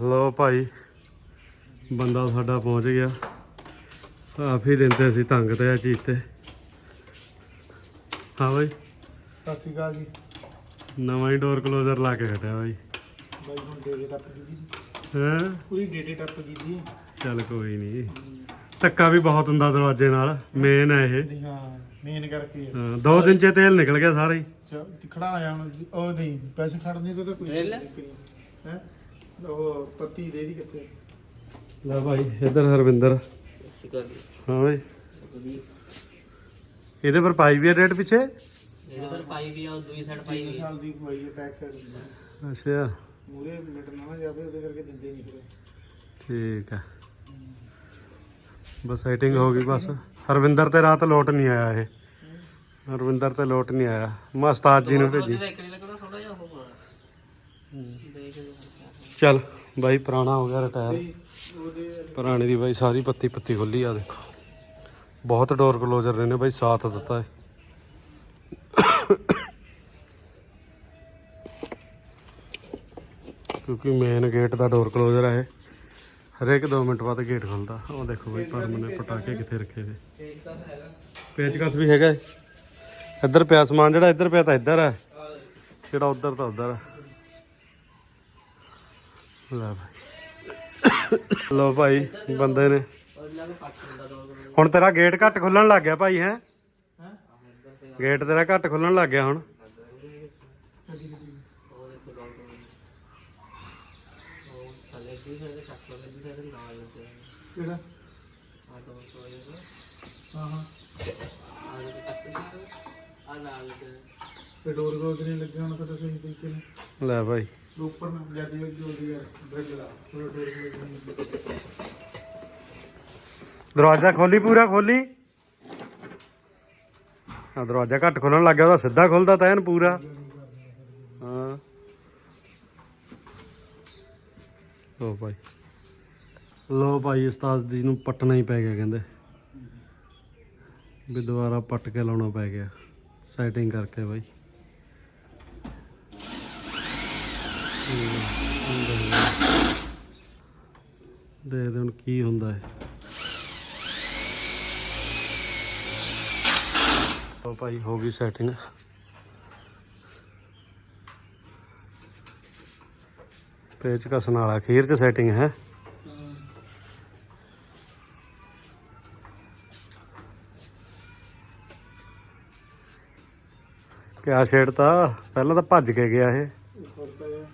ਲੋ ਭਾਈ ਬੰਦਾ ਸਾਡਾ ਪਹੁੰਚ ਗਿਆ। ਕਾਫੀ ਦਿਨ ਤੇ ਅਸੀਂ ਤੰਗ ਤੇ ਆ ਚੀਜ਼ ਤੇ। ਹਾਂ ਬਾਈ। ਸਤਿ ਸ਼੍ਰੀ ਅਕਾਲ ਜੀ। ਨਵਾਂ ਹੀ ਡੋਰ ਕਲੋਜ਼ਰ ਲਾ ਕੇ ਹਟਿਆ ਬਾਈ। ਬਾਈ ਹੁਣ ਡੇਟੇ ਟੱਪ ਗਈ ਜੀ। ਹੈ? ਪੂਰੀ ਡੇਟੇ ਟੱਪ ਗਈ ਜੀ ਚੱਲ ਕੋਈ ਨਹੀਂ ਧੱਕਾ ਵੀ ਬਹੁਤ ਹੁੰਦਾ ਦਰਵਾਜ਼ੇ ਨਾਲ ਮੇਨ ਹੈ ਇਹ। ਤੇ ਹਾਂ ਮੇਨ ਕਰਕੇ। ਹੈ। ਹਾਂ, ਦੋ ਦਿਨ ਚ ਤੇਲ ਨਿਕਲ ਗਿਆ ਸਾਰਾ ਹੀ। ਚ- ਖੜਾ ਆਇਆ ਹੁਣ ਜੀ। ਉਹ ਨਹੀਂ ਪੈਸੇ ਖੜਨੇ ਤਾਂ ਕੋਈ ਹੈ? ਉਹ ਪੱਤੀ ਦੇ ਦੀ ਕਿੱਥੇ ਲੈ ਭਾਈ ਇੱਧਰ ਹਰਵਿੰਦਰ। ਹਾਂ ਬਾਈ ਇਹਦੇ ਪਰ ਪਾਈ ਵੀ ਹੈ ਰੇਟ ਪਿੱਛੇ? ਇਹਦੇ ਪਰ ਪਾਈ ਵੀ ਆ ਉਹ ਦੂਜੀ ਸਾਈਡ ਪਾਈ ਵੀ ਆ। ਸਾਲ ਦੀ ਖਵਾਈ ਹੈ ਟੈਕਸ ਸਾਈਡ ਅੱਛਾ। ਮੂਰੇ ਮਿੰਟ ਨਾ ਜਾਵੇ ਉਹਦੇ ਕਰਕੇ ਦਿੰਦੇ ਨਹੀਂ ਫਿਰ। ਠੀਕ ਹੈ ਬਸ ਸੈਟਿੰਗ ਹੋ ਗਈ ਬਸ। ਹਰਵਿੰਦਰ ਤੇ ਰਾਤ ਲੋਟ ਨਹੀਂ ਆਇਆ ਇਹ। ਹਰਵਿੰਦਰ ਤੇ ਲੋਟ ਨਹੀਂ ਆਇਆ। ਮੈਂ ਉਸਤਾਦ ਜੀ ਨੂੰ ਭੇਜੀ। ਉਹਦਾ ਇੱਕ ਨਹੀਂ ਲੱਗਦਾ ਥੋੜਾ ਜਿਹਾ ਹੋਊਗਾ ਦੇਖ ਲਿਓ ਚੱਲ ਬਾਈ ਪੁਰਾਣਾ ਹੋ ਗਿਆ ਰਿਟਾਇਰ ਤੇ ਪੁਰਾਣੇ ਦੀ ਬਾਈ ਸਾਰੀ ਪੱਤੀ ਪੱਤੀ ਖੁੱਲੀ ਆ ਦੇਖੋ। ਬਹੁਤ ਡੋਰ ਕਲੋਜ਼ਰ ਨੇ ਨੇ ਬਾਈ, ਸਾਥ ਦਿੱਤਾ ਹੈ ਕਿਉਂਕਿ ਮੇਨ ਗੇਟ ਦਾ ਡੋਰ ਕਲੋਜ਼ਰ ਹੈ ਹਰੇਕ 2 ਮਿੰਟ ਬਾਅਦ ਗੇਟ ਖੁੱਲਦਾ। ਉਹ ਦੇਖੋ ਬਾਈ ਪਰਮ ਨੇ ਪਟਾਕੇ ਕਿੱਥੇ ਰੱਖੇ ਵੇ ਪੇਚਕਸ ਵੀ ਹੈਗਾ ਇੱਧਰ ਪਿਆ ਸਮਾਨ ਜਿਹੜਾ, ਇੱਧਰ ਪਿਆ ਤਾਂ ਇੱਧਰ ਹੈ ਜਿਹੜਾ ਉੱਧਰ ਤਾਂ ਉੱਧਰ ਹੈ ਲੈ ਭਾਈ ਲੋ ਭਾਈ ਬੰਦੇ ਨੇ। ਹੁਣ ਤੇਰਾ ਗੇਟ ਘੱਟ ਖੁੱਲਣ ਲੱਗ ਗਿਆ ਭਾਈ ਹੈ? ਗੇਟ ਤੇਰਾ ਘੱਟ ਖੁੱਲਣ ਲੱਗ ਗਿਆ ਹੁਣ। ਕਿਹੜਾ? ਹਾਂ ਹਾਂ। ਆ ਨਾਲ ਤੇ ਡੋਰ ਗੋਦ ਨਹੀਂ ਤਾਂ ਸਹੀ ਤਰੀਕੇ ਨਾਲ ਲੈ ਭਾਈ। ਉੱਪਰ ਨਾ ਜਾਂਦੀ ਹੈ ਜੋ ਦੀ ਹੈ ਬ੍ਰੇਕ ਲਾ ਦਰਵਾਜ਼ਾ ਖੋਲੀ ਪੂਰਾ, ਖੋਲੀ। ਆ ਦਰਵਾਜ਼ਾ ਘੱਟ ਖੋਲਣ ਲੱਗ ਗਿਆ, ਉਹਦਾ ਸਿੱਧਾ ਖੁੱਲਦਾ ਤਾਂ ਐਨ ਪੂਰਾ। ਹਾਂ। ਲੋ ਭਾਈ। ਲੋ ਭਾਈ, ਉਸਤਾਦ ਜੀ ਨੂੰ ਪੱਟਣਾ ਹੀ ਪੈ ਗਿਆ, ਕਹਿੰਦੇ। ਵੀ ਦੁਬਾਰਾ ਪੱਟ ਕੇ ਲਾਉਣਾ ਪੈ ਗਿਆ। ਸੈਟਿੰਗ ਕਰਕੇ ਭਾਈ। ਦੇ ਹੁਣ ਕੀ ਹੁੰਦਾ ਹੈ ਉਹ ਭਾਈ, ਹੋ ਗਈ ਸੈਟਿੰਗ ਪੇਚ ਕਸਣ ਵਾਲਾ ਅਖੀਰ ਚ ਸੈਟਿੰਗ ਹੈ। ਕਿਆ ਛੇੜਤਾ? ਪਹਿਲਾਂ ਤਾਂ ਭੱਜ ਕੇ ਗਿਆ ਇਹ ਉੱਪਰ ਪਿਆ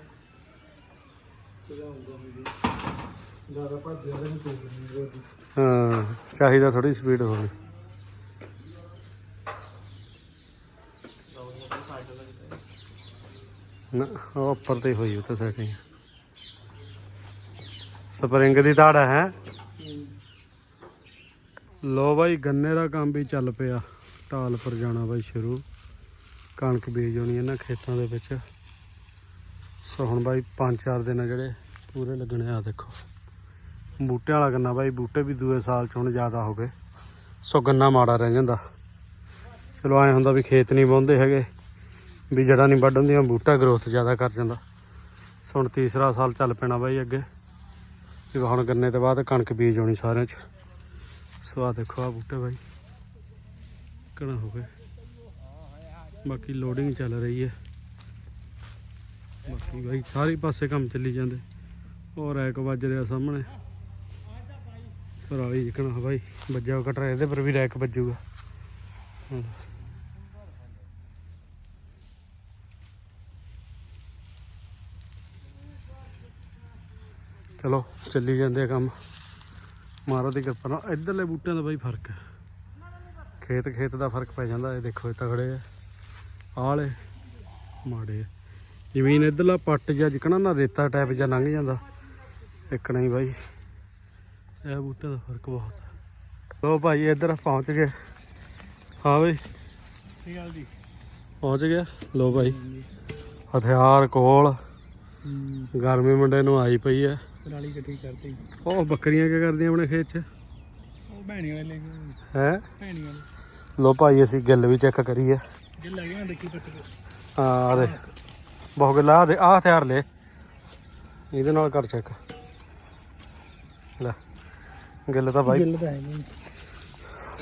ਜ਼ਿਆਦਾ ਭੱਜ ਜਾਂਦਾ ਨਹੀਂ ਕੋਈ ਨਹੀਂ ਹਾਂ, ਚਾਹੀਦਾ ਥੋੜੀ ਸਪੀਡ ਹੋਵੇ। ਨਾ, ਉਹ ਉੱਪਰ ਤੇ ਹੋਈ ਉੱਤੇ ਸੈਟਿੰਗ। ਸਪਰਿੰਗ ਦੀ ਤਾੜ ਹੈ। ਲੋ ਬਾਈ, ਗੰਨੇ ਦਾ ਕੰਮ ਵੀ ਚੱਲ ਪਿਆ। ਢਾਲ ਪਰ ਜਾਣਾ ਬਾਈ ਸ਼ੁਰੂ। ਕਣਕ ਬੀਜ ਹੋਣੀ ਇਹਨਾਂ ਖੇਤਾਂ ਦੇ ਵਿੱਚ। ਸੋ ਹੁਣ ਬਾਈ 5-4 ਦਿਨ ਆ ਜਿਹੜੇ ਪੂਰੇ ਲੱਗਣੇ ਆ, ਦੇਖੋ। ਬੂਟਿਆਂ ਵਾਲਾ ਗੰਨਾ ਬਾਈ, ਬੂਟੇ ਵੀ ਦੂਏ ਸਾਲ ਚ ਹੁਣ ਜ਼ਿਆਦਾ ਹੋ ਗਏ। ਸੋ ਗੰਨਾ ਮਾੜਾ ਰਹਿ ਜਾਂਦਾ। ਚਲੋ ਐ ਹੁੰਦਾ ਵੀ ਖੇਤ ਨਹੀਂ ਵਾਹੁੰਦੇ ਹੈਗੇ, ਵੀ ਜੜਾਂ ਨਹੀਂ ਵੱਢ ਹੁੰਦੀਆਂ ਬੂਟਾ ਗਰੋਥ ਜ਼ਿਆਦਾ ਕਰ ਜਾਂਦਾ। ਸੋ ਹੁਣ ਤੀਸਰਾ ਸਾਲ ਚੱਲ ਪੈਣਾ ਬਾਈ ਅੱਗੇ। ਵੀ ਹੁਣ ਗੰਨੇ ਤੋਂ ਬਾਅਦ ਕਣਕ ਬੀਜ ਹੋਣੀ ਸਾਰਿਆਂ ਚ। ਸੋ ਆ ਦੇਖੋ ਆ ਬੂਟੇ ਬਾਈ। ਕਣਾ ਹੋ ਗਏ ਬਾਕੀ ਲੋਡਿੰਗ ਚੱਲ ਰਹੀ ਹੈ। ਬਾਕੀ ਬਾਈ ਸਾਰੇ ਪਾਸੇ ਕੰਮ ਚੱਲੀ ਜਾਂਦੇ। ਹੋਰ ਐਕ ਵੱਜ ਰਿਹਾ ਸਾਹਮਣੇ। ਪਰਾਲੀ ਜਿਕਣਾ ਬਾਈ, ਵੱਜਾ ਕਟਰ ਇਹਦੇ ਪਰ ਵੀ ਰੈਕ ਵੱਜੂਗਾ। ਚਲੋ, ਚੱਲੀ ਜਾਂਦੇ ਆ ਕੰਮ। ਮਹਾਰਾਜ ਦੀ ਕਿਰਪਾ ਨਾਲ। ਇਧਰਲੇ ਬੂਟਿਆਂ ਦਾ ਬਾਈ ਫ਼ਰਕ ਹੈ। ਖੇਤ ਖੇਤ ਦਾ ਫ਼ਰਕ ਪੈ ਜਾਂਦਾ। ਇਹ ਦੇਖੋ, ਇਹ ਤਗੜੇ ਆ। ਆਹ ਮਾੜੇ ਆ। ਜ਼ਮੀਨ ਇਧਰਲਾ ਪੱਟ ਜਾਂ ਜਿਕਣਾ ਨਾ, ਰੇਤਾ ਟਾਈਪ ਜਾਂ ਲੰਘ ਜਾਂਦਾ। ਇੱਕ ਨਹੀਂ ਬਾਈ। ਇਹ ਬੂਟੇ ਦਾ ਫ਼ਰਕ ਬਹੁਤ ਹੈ ਲੋ ਭਾਈ ਇੱਧਰ ਪਹੁੰਚ ਗਏ। ਹਾਂ ਬਈ। ਠੀਕ ਆ ਜੀ? ਪਹੁੰਚ ਗਿਆ। ਲੋ ਭਾਈ ਹਥਿਆਰ ਕੋਲ। ਗਰਮੀ ਮੁੰਡੇ ਨੂੰ ਆਈ ਪਈ ਹੈ ਪਰਾਲੀ ਇਕੱਠੀ ਕਰਤੀ। ਉਹ ਬੱਕਰੀਆਂ ਕੀ ਕਰਦੀਆਂ ਆਪਣੇ ਖੇਤ 'ਚ? ਉਹ ਭੈਣੀ ਵਾਲੇ ਲੈ ਹੈ? ਭੈਣੀ ਵਾਲੇ। ਲੋ ਭਾਈ ਅਸੀਂ ਗਿੱਲ ਵੀ ਚੈੱਕ ਕਰੀਏ। ਜੇ ਲੈ ਗਏ ਨਾ ਦੇਖੀ ਪੱਟ ਕੇ। ਹਾਂ ਆ ਦੇ। ਬਹੁਤ ਗੱਲਾਂ ਆ ਦੇ ਆ ਹਥਿਆਰ ਲੈ। ਇਹਦੇ ਨਾਲ ਕਰ ਚੈੱਕ। ਲੈ। ਗਿੱਲ ਤਾਂ ਬਾਈ। ਗਿੱਲ ਤਾਂ ਹੈ ਨਹੀਂ।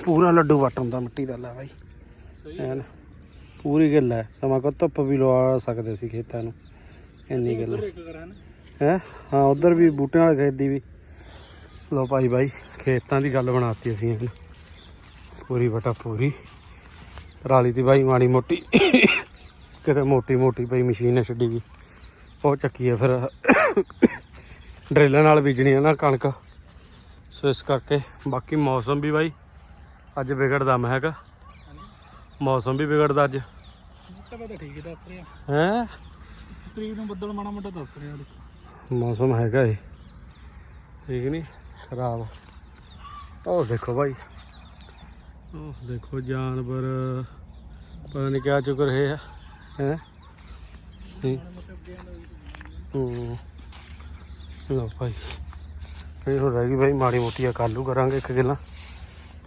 ਪੂਰਾ ਲੱਡੂ ਵਟਣ ਦਾ ਮਿੱਟੀ ਦਾ ਲੈ ਬਾਈ। ਐਨ ਪੂਰੀ ਗਿੱਲ ਹੈ। ਸਮਾਂ ਕੋ ਧੁੱਪ ਵੀ ਲਵਾ ਸਕਦੇ ਸੀ ਖੇਤਾਂ ਨੂੰ। ਇੰਨੀ ਗਿੱਲ। ਹੈ? ਹਾਂ ਉਧਰ ਵੀ ਬੂਟਿਆਂ ਵਾਲੇ ਖੇਤ ਦੀ ਵੀ। ਲੋ ਭਾਈ ਬਾਈ ਖੇਤਾਂ ਦੀ ਗੱਲ ਬਣਾਤੀ ਅਸੀਂ ਇਹਨੇ। ਪੂਰੀ ਬਟਾ ਪੂਰੀ। ਪਰਾਲੀ ਦੀ ਬਾਈ ਮਾੜੀ ਮੋਟੀ। ਕਿਤੇ ਮੋਟੀ ਮੋਟੀ ਪਈ ਮਸ਼ੀਨ ਛੱਡੀ ਵੀ। ਉਹ ਚੱਕੀ ਹੈ ਫਿਰ। ਡਰਿੱਲਾਂ ਨਾਲ ਬੀਜਣੀ ਹੈ ਨਾ ਕਣਕ। ਸੋ ਇਸ ਕਰਕੇ ਬਾਕੀ ਮੌਸਮ ਵੀ ਬਾਈ ਅੱਜ ਵਿਗੜਦਾ ਮੈਂ ਹੈਗਾ। ਮੌਸਮ ਵੀ ਵਿਗੜਦਾ ਅੱਜ। ਤਾਂ ਪਤਾ ਠੀਕ ਦੱਸ ਰਿਹਾ। ਹੈ? ਤਰੀਕ ਨੂੰ ਬੱਦਲ ਮਾੜਾ ਮੋਟਾ ਦੱਸ ਰਿਹਾ ਮੌਸਮ ਹੈਗਾ ਏ। ਠੀਕ ਨਹੀਂ ਖਰਾਬ। ਉਹ ਦੇਖੋ ਭਾਈ ਉਹ ਦੇਖੋ ਜਾਨਵਰ। ਪਤਾ ਨਹੀਂ ਕਿਆ ਚੁੱਕ ਰਹੇ ਆ। ਹੈ? ਹੂੰ। ਲੋ ਭਾਈ। ਇਹ ਹੋ ਰਹਿ ਗਈ ਮਾੜੀ ਮੋਟੀ ਆ ਕਾਲੂ ਕਰਾਂਗੇ ਇੱਕ ਗਿੱਲਾ।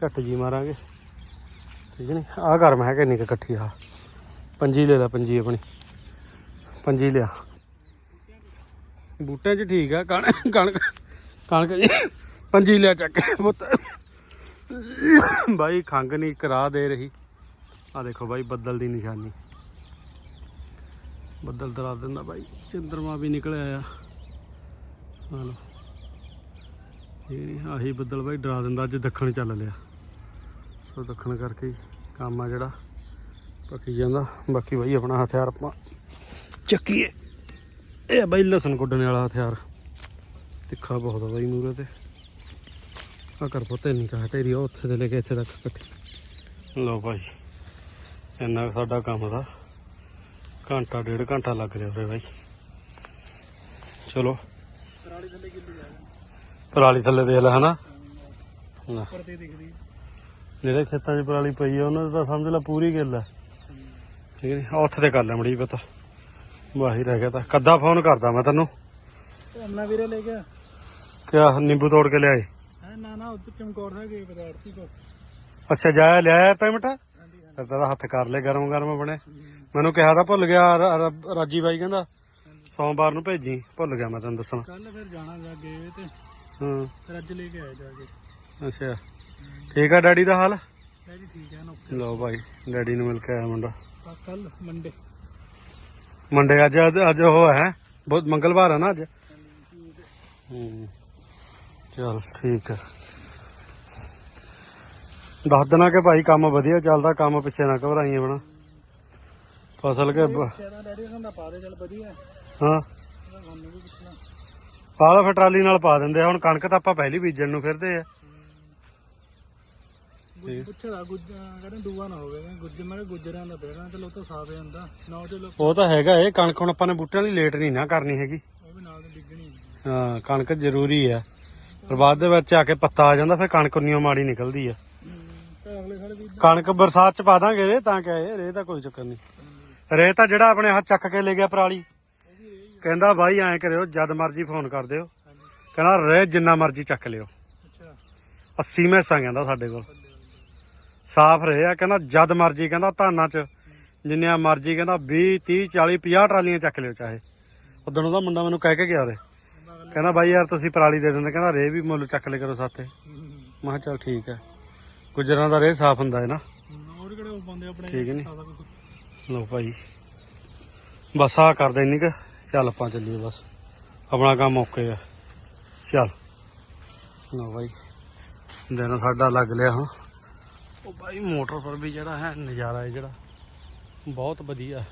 ਝੱਟ ਜੀ ਮਾਰਾਂਗੇ। ਠੀਕ ਨਹੀਂ ਆਹ ਘਰ ਮੈਂ ਕਿੰਨੀ ਕੁ ਇਕੱਠੀ ਆ। ਪੰਜੀ ਲੈ ਲੈ, ਪੰਜੀ ਆਪਣੀ। ਪੰਜੀ ਲਿਆ। ਬੂਟਿਆਂ 'ਚ ਠੀਕ ਆ ਕਣਕ ਕਣਕ ਕਣਕ ਜੀ। ਪੰਜੀ ਲਿਆ ਚੱਕ ਪੁੱਤ। ਬਾਈ ਖੰਗ ਨਹੀਂ ਕਰਾ ਦੇ ਰਹੀ। ਆ ਦੇਖੋ ਬਾਈ, ਬੱਦਲ ਦੀ ਨਿਸ਼ਾਨੀ। ਬੱਦਲ ਤਰਾ ਦਿੰਦਾ ਬਾਈ। ਚੰਦਰਮਾ ਵੀ ਨਿਕਲ ਆਇਆ ਆ ਇਹ ਆਹੀ ਬੱਦਲ ਬਾਈ ਡਰਾ ਦਿੰਦਾ, ਅੱਜ ਦੱਖਣ ਚੱਲ ਲਿਆ। ਸੋ ਦੱਖਣ ਕਰਕੇ ਕੰਮ ਆ ਜਿਹੜਾ, ਪੱਕੀ ਜਾਂਦਾ। ਬਾਕੀ ਬਾਈ ਆਪਣਾ ਹਥਿਆਰ ਆਪਾਂ ਚੱਕੀਏ। ਇਹ ਬਾਈ ਲਸਣ ਕੁੱਟਣ ਵਾਲਾ ਹਥਿਆਰ। ਤਿੱਖਾ ਬਹੁਤ ਆ ਬਾਈ ਮੂਰੇ ਤੇ। ਆ ਕਰ ਪੁੱਤ ਨਹੀਂ ਕਾ ਢੇਰੀ ਉਹ ਉੱਥੇ ਤੇ ਲੈ ਕੇ ਇੱਥੇ ਤੱਕ ਇਕੱਠੀ ਲਓ ਭਾਈ ਇੰਨਾ ਕੁ ਸਾਡਾ ਕੰਮ ਦਾ। ਘੰਟਾ, ਡੇਢ ਘੰਟਾ ਲੱਗ ਰਿਹਾ ਉਰੇ ਬਾਈ। ਚਲੋ। ਪਰਾਲੀ ਥੱਲੇ ਦੇਖ ਲੈ ਹਨਾ। ਲੈ, ਉੱਪਰ ਤੇ ਦਿਖਦੀ ਜਿਹੜੇ ਖੇਤਾਂ 'ਚ ਪਰਾਲੀ ਪਈ ਆ ਉਹਨਾਂ ਦਾ ਤਾਂ ਸਮਝ ਲੈ ਪੂਰੀ ਗਿੱਲ ਹੈ ਠੀਕ ਹੈ ਆ ਉੱਥੇ ਤੇ ਕਰ ਲੈ ਮੜੀ ਪਤਾ। ਵਾਹੀ ਰਹਿ ਗਿਆ ਤਾਂ। ਕੱਦਾ ਫੋਨ ਕਰਦਾ ਮੈਂ ਤੈਨੂੰ। ਅੰਨਾ ਵੀਰੇ ਲੈ ਗਿਆ। ਕਿਆ ਨਿੰਬੂ ਤੋੜ ਕੇ ਲਿਆਏ? ਹੈ ਨਾ ਨਾ ਉੱਧਰ ਚਮਕੌਰ ਸਾਹਿਬ ਗਏ ਪਦਾਰਥੀ ਕੋ ਅੱਛਾ ਜਾਇਆ ਲਿਆਇਆ ਪੇਮੈਂਟ? ਤਾਂ ਹੱਥ ਕਰ ਲੈ ਗਰਮ ਗਰਮ ਬਣੇ ਮੈਨੂੰ ਕਿਹਾ ਤਾਂ ਭੁੱਲ ਗਿਆ ਰਾਜੀ ਬਾਈ ਕਹਿੰਦਾ ਸੋਮਵਾਰ ਨੂੰ ਭੇਜੀ। ਭੁੱਲ ਗਿਆ ਮੈਂ ਤੈਨੂੰ ਦੱਸਣਾ। ਕੱਲ ਫਿਰ ਜਾਣਾ ਵੇ ਤੇ। ਹਾਂ। ਫਿਰ ਅੱਜ ਲੈ ਕੇ ਆਏ ਜਾ ਕੇ। ਅੱਛਾ। ਠੀਕ ਆ ਡੈਡੀ ਦਾ ਹਾਲ? ਡੈਡੀ ਠੀਕ ਹੈ ਨਾ ਲਓ ਭਾਈ ਡੈਡੀ ਨੂੰ ਮਿਲ ਕੇ ਆਇਆ ਮੁੰਡਾ। ਕੱਲ ਮੰਡੇ। ਮੰਡੇ ਅੱਜ ਅੱਜ ਉਹ ਹੈ ਬਹੁਤ ਮੰਗਲਵਾਰ ਹੈ ਨਾ ਅੱਜ? ਹੂੰ ਚਲ ਠੀਕ ਹੈ ਦੱਸ ਦੇਣਾ ਕਿ ਭਾਈ ਕੰਮ ਵਧੀਆ ਚੱਲਦਾ ਕੰਮ ਪਿੱਛੇ ਨਾ ਘਬਰਾਈਏ ਬਣਾ ਫਸਲ ਕੇ ਬ- ਸ਼ਾਇਦ ਡੈਡੀ ਕਹਿੰਦਾ ਪਾ ਦੇ ਚੱਲ ਵਧੀਆ। ਹਾਂ। ਵੀ ਪੁੱਛਣਾ। ਪਾ ਲਓ ਫਿਰ ਟਰਾਲੀ ਨਾਲ ਪਾ ਦਿੰਦੇ ਆ ਹੁਣ ਕਣਕ ਤਾਂ ਆਪਾਂ ਪਹਿਲੀ ਬੀਜਣ ਨੂੰ ਫਿਰਦੇ ਆ। ਗੁੱਜ ਪੁੱਛਦਾ ਗੁੱਜ ਕਹਿੰਦੇ ਦੂਆ ਨਾ ਹੋਵੇ ਗੁੱਜ ਮੈਂ ਕਿਹਾ ਗੁੱਜਰਾਂ ਦਾ ਬੇੜਾ ਤੇ ਲੋਕ ਸਾਫ਼ ਜਾਂਦਾ ਨਾ ਉਹਦੇ ਲੋਕ ਉਹ ਤਾਂ ਹੈਗਾ ਇਹ ਕਣਕ ਹੁਣ ਆਪਾਂ ਨੇ ਬੂਟਿਆਂ ਦੀ ਲੇਟ ਨਹੀਂ ਨਾ ਕਰਨੀ ਹੈਗੀ। ਉਹ ਵੀ ਨਾਲ ਤੇ ਡਿੱਗਣੀ ਹਾਂ। ਕਣਕ ਜ਼ਰੂਰੀ ਹੈ ਪਰ ਬਾਅਦ ਦੇ ਵਿੱਚ ਆ ਕੇ ਪੱਤਾ ਆ ਜਾਂਦਾ ਫਿਰ ਕਣਕ ਉਨੀਓ ਮਾੜੀ ਨਿਕਲਦੀ ਆ। ਤੇ ਅਗਲੇ ਸਾਲ ਵੀ ਕਣਕ ਬਰਸਾਤ ਚ ਪਾ ਦਾਂਗੇ ਰੇ ਤਾਂ ਕਿਆ ਇਹ ਰੇ ਤਾਂ ਕੋਈ ਚੱਕਰ ਨਹੀਂ। ਰੇ ਤਾਂ ਜਿਹੜਾ ਆਪਣੇ ਹੱਥ ਚੱਕ ਕੇ ਲੈ ਗਿਆ ਪਰਾਲੀ। ਕਹਿੰਦਾ ਬਾਈ ਐਂ ਕਰਿਓ ਜਦ ਮਰਜ਼ੀ ਫੋਨ ਕਰ ਦਿਓ। ਕਹਿੰਦਾ ਰੇ ਜਿੰਨਾ ਮਰਜ਼ੀ ਚੱਕ ਲਿਓ। ਅੱਛਾ। 80 ਮੈਸਾਂ ਕਹਿੰਦਾ ਸਾਡੇ ਕੋਲ। ਸਾਫ਼ ਰਹੇ ਆ ਕਹਿੰਦਾ ਜਦ ਮਰਜ਼ੀ ਕਹਿੰਦਾ ਧਾਨਾਂ ਚ। ਜਿੰਨੀਆਂ ਮਰਜ਼ੀ ਕਹਿੰਦਾ 20 30 40 50 ਟਰਾਲੀਆਂ ਚੱਕ ਲਿਓ ਚਾਹੇ। ਉਦੋਂ ਉਹਦਾ ਮੁੰਡਾ ਮੈਨੂੰ ਕਹਿ ਕੇ ਗਿਆ ਰੇ ਕਹਿੰਦਾ ਬਾਈ ਯਾਰ ਤੁਸੀਂ ਪਰਾਲੀ ਦੇ ਦਿੰਦੇ ਕਹਿੰਦਾ ਰੇ ਵੀ ਮੁੱਲ ਚੱਕ ਲਿਆ ਕਰੋ ਸਾਥੇ। ਮੈਂ ਕਿਹਾ ਚੱਲ ਠੀਕ ਹੈ। ਗੁਜਰਾਂ ਦਾ ਰੇ ਸਾਫ਼ ਹੁੰਦਾ ਹੈ ਨਾ। ਹੋਰ ਕਿਹੜੇ ਪਾਉਂਦੇ ਆਪਣੇ ਠੀਕ ਨੀ? ਸਾਰਾ ਕੁਛ? ਲੋ ਭਾਈ। ਬਸ ਆ ਕਰਦੇ ਨਹੀਂ ਕਿ। ਚੱਲ ਆਪਾਂ ਚੱਲੀਏ ਬਸ। ਆਪਣਾ ਕੰਮ ਓਕੇ ਆ। ਚੱਲ। ਲੋ ਭਾਈ ਦਿਨ ਸਾਡਾ ਲੱਗ ਲਿਆ ਹੁਣ। ਉਹ ਭਾਈ ਮੋਟਰ ਪਰ ਵੀ ਜਿਹੜਾ ਹੈ ਨਜ਼ਾਰਾ ਹੈ ਜਿਹੜਾ ਬਹੁਤ ਵਧੀਆ।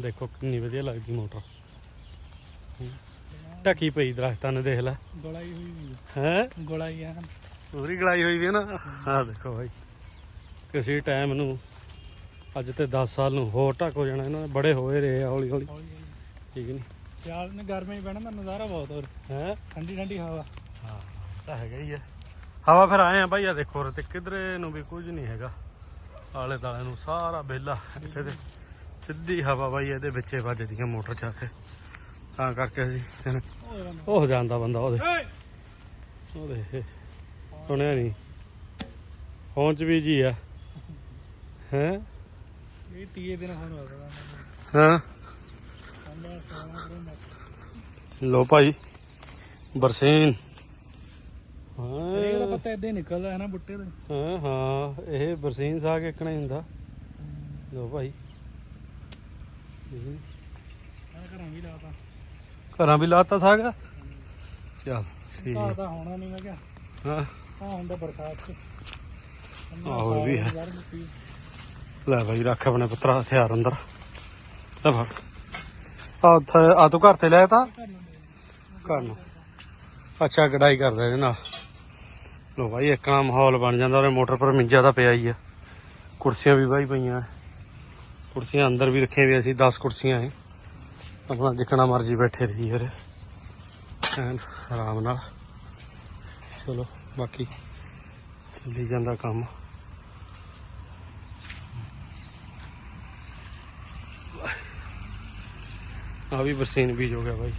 ਦੇਖੋ ਕਿੰਨੀ ਵਧੀਆ ਲੱਗਦੀ ਮੋਟਰ। ਹੂੰ। ਢੱਕੀ ਪਈ ਦਰਖਤਾਂ ਨੇ ਦੇਖ ਲੈ। ਗੋਲਾਈ ਹੋਈ ਹੈ? ਗੋਲਾਈ ਆ। ਪੂਰੀ ਗਲਾਈ ਹੋਈ ਵੀ ਹੈ ਨਾ। ਆਹ ਦੇਖੋ ਭਾਈ ਕਿਸੇ ਟਾਈਮ ਨੂੰ ਅੱਜ ਤੇ 10 ਸਾਲ ਨੂੰ ਹੋਰ ਢੱਕ ਹੋ ਜਾਣਾ ਇਹਨਾਂ ਦੇ ਬੜੇ ਹੋਏ ਰਹੇ ਆ ਹੌਲੀ ਹੌਲੀ ਠੀਕ ਨਹੀਂ ਸਿਆਲ ਨੇ ਗਰਮੀ ਪੈਣਾ ਤਾਂ ਨਜ਼ਾਰਾ ਬਹੁਤ ਹੋਰ। ਹੈ? ਠੰਡੀ ਠੰਡੀ ਹਵਾ। ਹਾਂ ਤਾਂ ਹੈਗਾ ਹੀ ਆ। ਹਵਾ ਫਿਰ ਆਏ ਆ ਭਾਈ ਆ ਦੇਖੋ ਰ ਤੇ ਕਿਧਰੇ ਨੂੰ ਵੀ ਕੁਝ ਨਹੀਂ ਹੈਗਾ। ਆਲੇ ਦਾਲੇ ਨੂੰ ਸਾਰਾ ਬੇਲਾ ਇੱਥੇ ਤੇ ਸਿੱਧੀ ਹਵਾ ਬਾਈ ਇਹਦੇ ਵਿੱਚੇ ਵੱਜਦੀਆਂ ਮੋਟਰ ਚਾ ਕੇ। ਤਾਂ ਕਰਕੇ ਅਸੀਂ ਉਹ ਜਾਂਦਾ ਬੰਦਾ ਉਹਦੇ। ਉਹਦੇ ਸੁਣਿਆ ਨਹੀਂ ਫੋਨ ਚ ਵੀ ਜੀ ਆ। ਹੈ? ਇਹ ਤੀਏ ਦਿਨ ਹੁਣ ਹੋ? ਲੋ ਭਾਈ ਬਰਸੀਨ। ਤਾਂ ਇਦਾਂ ਹੀ ਨਿਕਲਦਾ ਹੈ ਨਾ ਬੁੱਟੇ ਦੇ। ਹਾਂ ਹਾਂ ਇਹ ਬਰਸੀਨ ਸਾਗ ਇੱਕਣਾ ਹੀ ਹੁੰਦਾ। ਲੋ ਭਾਈ। ਹੂੰ। ਘਰਾਂ ਵੀ ਲਾਤਾ। ਘਰਾਂ ਵੀ ਲਾਤਾ ਸਾਗ? ਚੱਲ ਠੀਕ। ਹੈ। ਤਾਂ ਹੋਣਾ ਨਹੀਂ ਮੈਂ ਕਿਹਾ। ਹਾਂ। ਆ ਹੁੰਦਾ ਬਰਸਾਤ ਚ। ਆਹੋ, ਵੀ ਹੈ। ਲੈ ਭਾਈ ਰੱਖ ਆਪਣੇ ਪੁੱਤਰਾ ਹਥਿਆਰ ਅੰਦਰ। ਲੈ ਫੜ। ਆ ਉੱਥੇ, ਆ ਤੂੰ ਘਰ ਤੇ ਲੈ ਤਾ? ਘਰ ਨੂੰ। ਅੱਛਾ ਗੜਾਈ ਕਰਦਾ ਇਹਦੇ ਨਾਲ। ਲੋ ਭਾਈ ਇੱਕਣਾ ਮਾਹੌਲ ਬਣ ਜਾਂਦਾ ਔਰ ਮੋਟਰ ਪਰ ਮਿੰਜਾ ਤਾਂ ਪਿਆ ਹੀ ਆ। ਕੁਰਸੀਆਂ ਵੀ ਬਾਈ ਪਈਆਂ। ਕੁਰਸੀਆਂ ਅੰਦਰ ਵੀ ਰੱਖੀਆਂ ਵੀ ਅਸੀਂ 10 ਕੁਰਸੀਆਂ ਹੈ ਆਪਣਾ ਜਿੱਕਣਾ ਮਰਜ਼ੀ ਬੈਠੇ ਰਹੀ ਯਾਰ ਐਨ, ਆਰਾਮ ਨਾਲ। ਚਲੋ, ਬਾਕੀ ਚੱਲੀ ਜਾਂਦਾ ਕੰਮ। ਆ ਵੀ ਬਰਸੀਨ ਬੀਜ ਹੋ ਗਿਆ ਬਾਈ।